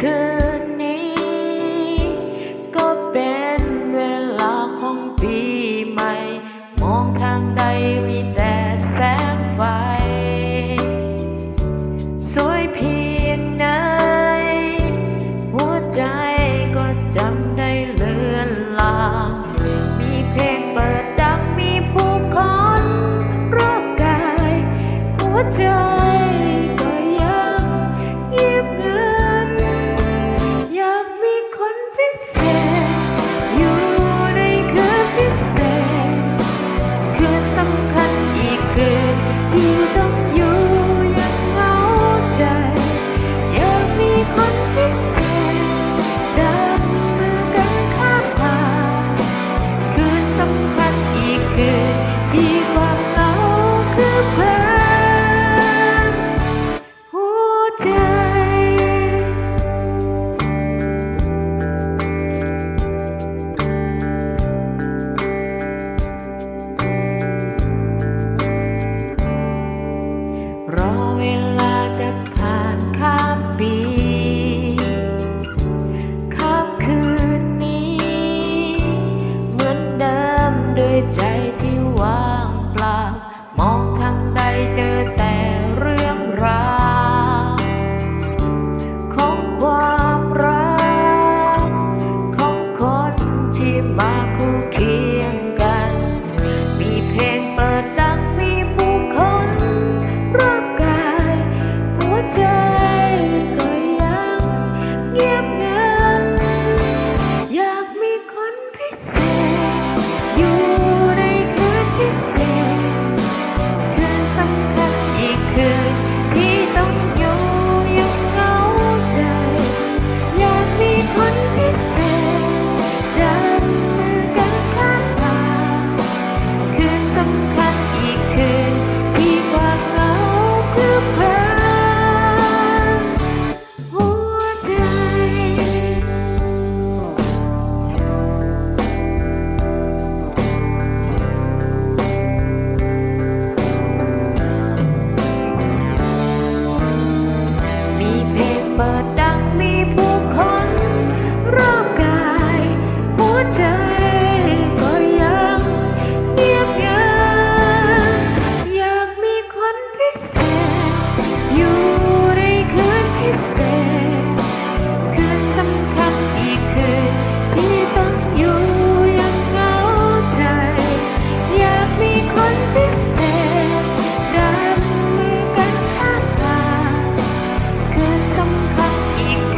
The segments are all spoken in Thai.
คืนนี้ ก็เป็นเวลาของปีใหม่ มองทางใดมีแต่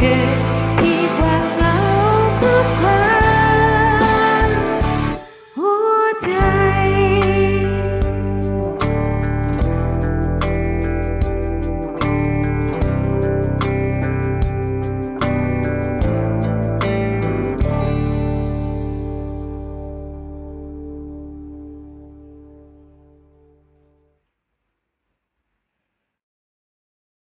again.